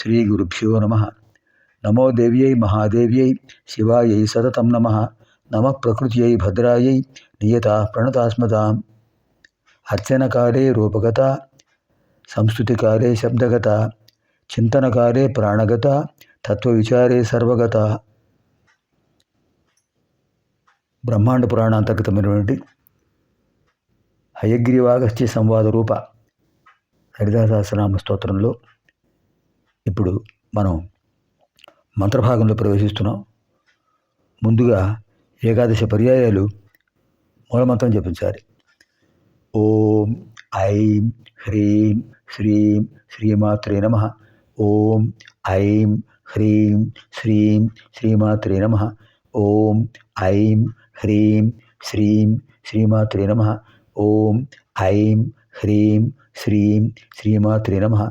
శ్రీ గురుభ్యో నమ. నమో దేవ్యై మహాదేవ్యై శివాయై సతతం నమ. నమ ప్రకృత్యై భద్రాయై నియత ప్రణతాస్మతాం అర్చనకాలే రూపగత సంస్కృతికాలే శబ్దగత చింతనకాలే ప్రాణగత తత్వవిచారే సర్వగత. బ్రహ్మాండ పురాణ అంతర్గతమైనటువంటి హయగ్రీవాగస్త్య సంవాద రూప హరిదాసహస్రనామ స్తోత్రంలో ఇప్పుడు మనం మంత్రభాగంలో ప్రవేశిస్తున్నాం. ముందుగా ఏకాదశ పర్యాయాలు మూలమంత్రం జపించాలి. ఓం ఐం హ్రీం శ్రీం శ్రీమాత్రే నమ. ఓం ఐం హ్రీం శ్రీం శ్రీమాత్రే నమ. ఓం ఐం హ్రీం శ్రీం శ్రీమాత్రే నమ. ఓం ఐం హ్రీం శ్రీం శ్రీమాత్రే నమ.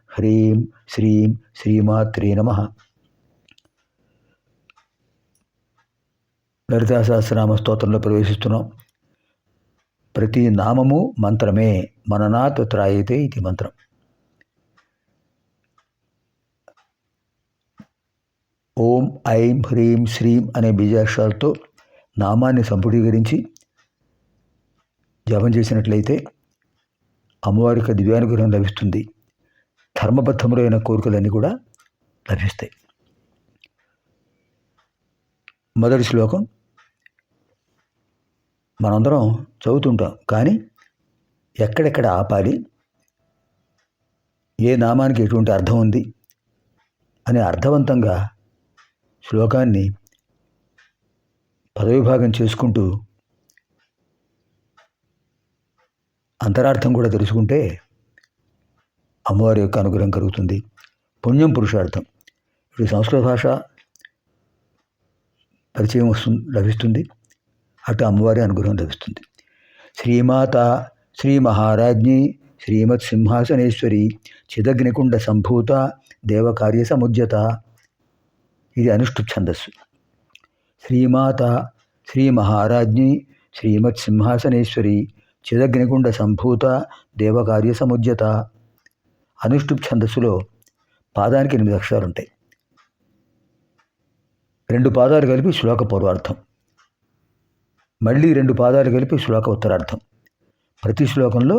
హ్రీం శ్రీం శ్రీమాత్రే నమ. లలితా సహస్రనామ స్తోత్రంలో ప్రవేశిస్తున్నాం. ప్రతి నామము మంత్రమే మననాత్ త్రాయితే ఇది మంత్రం. ఓం ఐం హ్రీం శ్రీం అనే బీజాక్షరాలతో నామాన్ని సంపుటీకరించి జపం చేసినట్లయితే అమ్మవారికి దివ్యానుగ్రహం లభిస్తుంది. ధర్మబద్ధములైన కోరికలన్నీ కూడా లభిస్తాయి. మొదటి శ్లోకం మనందరం చదువుతుంటాం కానీ ఎక్కడెక్కడ ఆపాలి ఏ నామానికి ఎటువంటి అర్థం ఉంది అని అర్థవంతంగా శ్లోకాన్ని పదవిభాగం చేసుకుంటూ అంతరార్థం కూడా తెలుసుకుంటే అమ్మవారి యొక్క అనుగ్రహం కలుగుతుంది. పుణ్యం పురుషార్థం. ఇప్పుడు సంస్కృత భాష పరిచయం వస్తుంది లభిస్తుంది. అటు అమ్మవారి అనుగ్రహం లభిస్తుంది. శ్రీమాత శ్రీ మహారాజ్ఞి శ్రీమత్ సింహాసనేశ్వరి చిదగ్నికుండ సంభూత దేవకార్య సముజ్యత ఇది అనుష్ఠు ఛందస్సు. శ్రీమాత శ్రీ మహారాజ్ఞి శ్రీమత్ సింహాసనేశ్వరి చిదగ్నికుండ సంభూత దేవకార్య సముజ్యత అనుష్ఠుప్ ఛందస్సులో పాదానికి ఎనిమిది అక్షరాలు ఉంటాయి రెండు పాదాలు కలిపి శ్లోక పూర్వార్థం. మళ్ళీ రెండు పాదాలు కలిపి శ్లోక ఉత్తరార్థం. ప్రతి శ్లోకంలో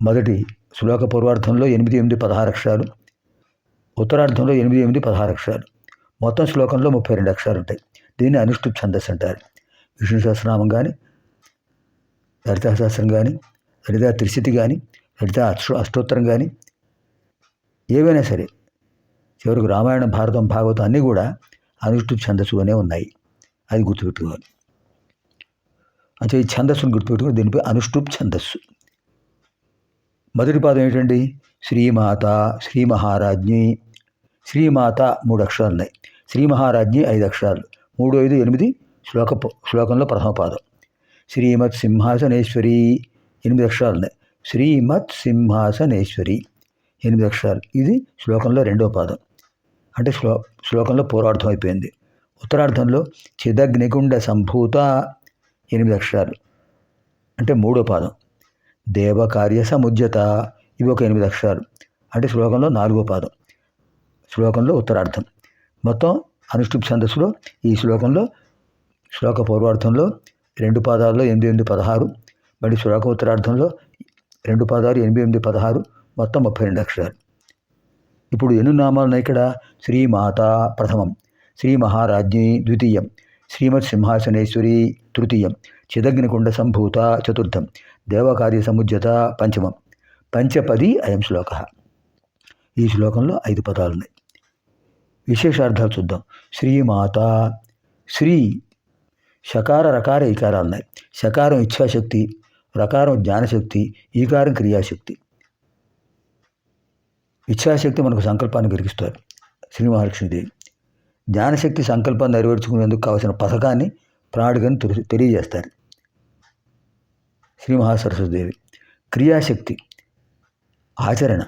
మొదటి శ్లోక పూర్వార్థంలో ఎనిమిది ఎనిమిది పదహారు అక్షరాలు ఉత్తరార్థంలో ఎనిమిది ఎనిమిది పదహారు అక్షరాలు. మొత్తం శ్లోకంలో ముప్పై రెండు అక్షరాలు ఉంటాయి దీన్ని అనుష్ఠుప్ ఛందస్సు అంటారు. విష్ణు సహస్రనామం కానీ లలితా సహస్రం కానీ లలితా త్రిశతి కానీ లలితా అష్టోత్తరం కానీ ఏవైనా సరే చివరికి రామాయణం భారతం భాగవతం అన్నీ కూడా అనుష్ఠుప్ ఛందస్సులోనే ఉన్నాయి. అది గుర్తుపెట్టుకోవాలి. అంటే ఈ ఛందస్సును గుర్తుపెట్టుకుని దీనిపై అనుష్ఠుప్ ఛందస్సు. మొదటి పాదం ఏంటండి? శ్రీమాత శ్రీ మహారాజ్ఞి శ్రీమాత మూడు అక్షరాలు ఉన్నాయి. శ్రీ మహారాజ్ఞి ఐదు అక్షరాలు. మూడు ఐదు ఎనిమిది శ్లోక శ్లోకంలో ప్రథమ పాదం. శ్రీమత్ సింహాసనేశ్వరి ఎనిమిది అక్షరాలు ఉన్నాయి. శ్రీమత్ సింహాసనేశ్వరి ఎనిమిది అక్షరాలు. ఇది శ్లోకంలో రెండో పాదం. అంటే శ్లో శ్లోకంలో పూర్వార్థం అయిపోయింది. ఉత్తరార్థంలో చిదగ్నిగుండ సంభూత. ఎనిమిది అక్షరాలు. అంటే మూడో పాదం. దేవకార్య సముద్యత. ఇవి ఒక ఎనిమిది అక్షరాలు. అంటే శ్లోకంలో నాలుగో పాదం. శ్లోకంలో ఉత్తరార్థం. మొత్తం అనుష్ఠుప్ ఛందస్సులో ఈ శ్లోకంలో శ్లోక పూర్వార్థంలో రెండు పాదాల్లో ఎనిమిది ఎనిమిది పదహారు. మళ్ళీ శ్లోక ఉత్తరార్థంలో రెండు పాదాలు ఎనిమిది ఎనిమిది పదహారు మొత్తం ముప్పై రెండు అక్షరాలు. ఇప్పుడు ఎన్ని నామాలు ఉన్నాయి ఇక్కడ? శ్రీమాత ప్రథమం శ్రీ మహారాజ్ఞి ద్వితీయం శ్రీమత్ సింహాసనేశ్వరి తృతీయం చిదగ్నికుండ సంభూత చతుర్థం దేవకార్య సముజ్జత పంచమం. పంచపది అయం శ్లోక. ఈ శ్లోకంలో ఐదు పదాలు ఉన్నాయి విశేషార్థాలు చూద్దాం. శ్రీమాత శ్రీ షకార రకార ఈకారాలు ఉన్నాయి షకారం ఇచ్ఛాశక్తి ప్రకారం జ్ఞానశక్తి ఈకారం క్రియాశక్తి. ఇచ్ఛాశక్తి మనకు సంకల్పాన్ని కలిగిస్తారు శ్రీ మహాలక్ష్మీదేవి. జ్ఞానశక్తి సంకల్పాన్ని నెరవేర్చుకునేందుకు కావలసిన పథకాన్ని ప్రణాళికను తెలియజేస్తారు. శ్రీ మహాసరస్వతిదేవి. క్రియాశక్తి. ఆచరణ.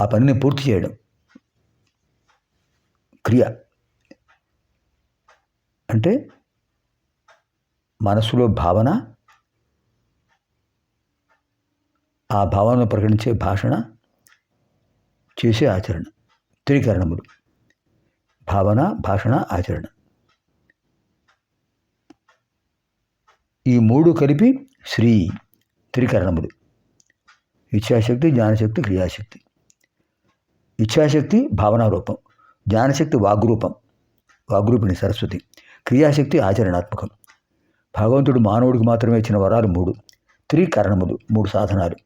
ఆ పనిని పూర్తి చేయడం. క్రియ. అంటే మనసులో భావన ఆ భావనను ప్రకటించే భాషణ చేసే ఆచరణ త్రికరణములు. భావన భాషణ ఆచరణ. ఈ మూడు కలిపి శ్రీ త్రికరణములు. ఇచ్ఛాశక్తి జ్ఞానశక్తి క్రియాశక్తి. ఇచ్ఛాశక్తి భావనారూపం. జ్ఞానశక్తి వాగ్రూపం. వాగ్రూపిణి సరస్వతి. క్రియాశక్తి ఆచరణాత్మకం. భగవంతుడు మానవుడికి మాత్రమే ఇచ్చిన వరాలు మూడు. త్రికరణములు మూడు సాధనాలు.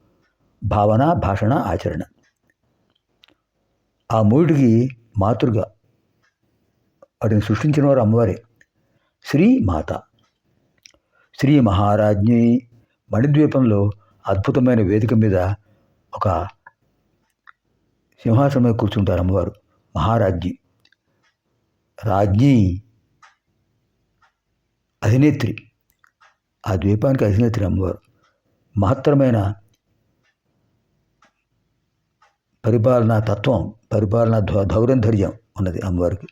భావన భాషణ ఆచరణ. ఆ మూడికి మాతృగా వాటిని సృష్టించిన వారు అమ్మవారే. శ్రీ మాత. శ్రీ మహారాజ్ఞి మణిద్వీపంలో అద్భుతమైన వేదిక మీద ఒక సింహాసనం మీద కూర్చుంటారు అమ్మవారు. మహారాజ్ఞి రాజ్ఞి అధినేత్రి. ఆ ద్వీపానికి అధినేత్రి అమ్మవారు మహత్తరమైన పరిపాలనా తత్వం పరిపాలనా ధౌ- ధౌరంధర్యం ఉన్నది అమ్మవారికి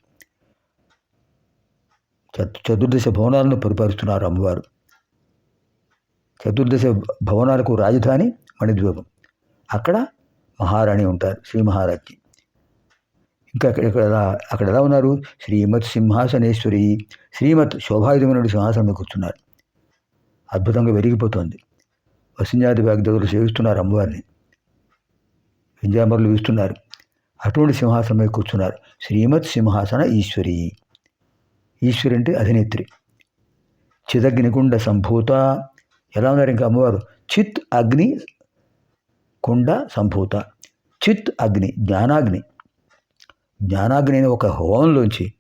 చతు చతుర్దశ భవనాలను పరిపాలిస్తున్నారు అమ్మవారు చతుర్దశ భవనాలకు రాజధాని మణిద్వీపం. అక్కడ మహారాణి ఉంటారు శ్రీ మహారాజ్ని ఇంకా అక్కడ ఇక్కడ ఎలా- అక్కడ ఎలా ఉన్నారు? శ్రీమత్ సింహాసనేశ్వరి శ్రీమత్ శోభాయుధమైన సింహాసనం కూర్చున్నారు అద్భుతంగా పెరిగిపోతుంది వసింజాది వాగ్దేవులు సేవిస్తున్నారు అమ్మవారిని. వింజామరులు వీస్తున్నారు. అటువంటి సింహాసనం కూర్చున్నారు. శ్రీమత్ సింహాసన ఈశ్వరి. ఈశ్వరి అంటే అధినేత్రి. చిదగ్నికుండ సంభూత. ఎలా ఉన్నారు ఇంకా అమ్మవారు? చిత్ అగ్ని కుండ సంభూత. చిత్ అగ్ని జ్ఞానాగ్ని. జ్ఞానాగ్ని అనే ఒక హోమంలోంచి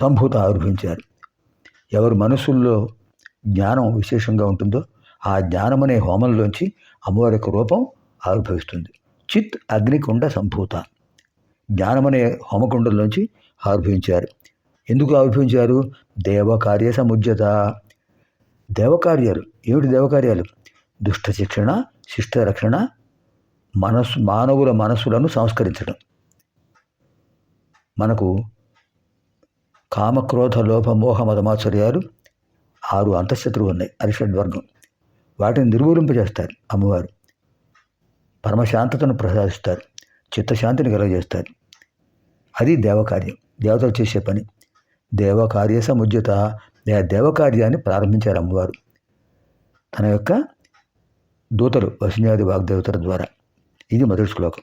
సంభూత ఆవిర్భించారు ఎవరు మనసుల్లో జ్ఞానం విశేషంగా ఉంటుందో ఆ జ్ఞానమనే అనే హోమంలోంచి అమ్మవారి యొక్క రూపం ఆవిర్భవిస్తుంది. చిత్ అగ్నికుండ సంభూత. జ్ఞానమనే హోమకుండంలోంచి ఆవిర్భవించారు. ఎందుకు ఆవిర్భవించారు? దేవకార్య సముజ్యత. దేవకార్యాలు ఏమిటి దేవకార్యాలు? దుష్ట శిక్షణ శిష్ట రక్షణ మనస్సు మానవుల మనస్సులను సంస్కరించడం. మనకు కామక్రోధ లోభ మోహ మదమాచర్యాలు ఆరు అంతఃశత్రువు ఉన్నాయి అరిషడ్ వర్గం. వాటిని నిర్మూలింపజేస్తారు అమ్మవారు. పరమశాంతతను ప్రసాదిస్తారు చిత్తశాంతిని కలగజేస్తారు. అది దేవకార్యం దేవతలు చేసే పని. దేవకార్య సముజ్యత దేవకార్యాన్ని ప్రారంభించారు అమ్మవారు. తన యొక్క దూతలు వసిన్యాది వాగ్దేవతల ద్వారా. ఇది మొదటి శ్లోకం.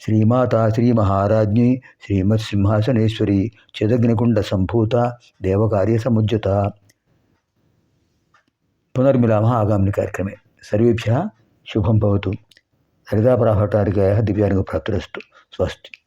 శ్రీమాత శ్రీ మహారాజ్ఞి శ్రీమత్ సింహాసనేశ్వరి చిదగ్నికుండ సంభూత దేవకార్య సముజ్జత పునర్మిలామ ఆగామిని కార్యక్రమే. సర్వేభ్య శుభం భవతు. హరితాపరాహటారికాయ దివ్యానికి ప్రాప్తిరస్తు. స్వస్తి.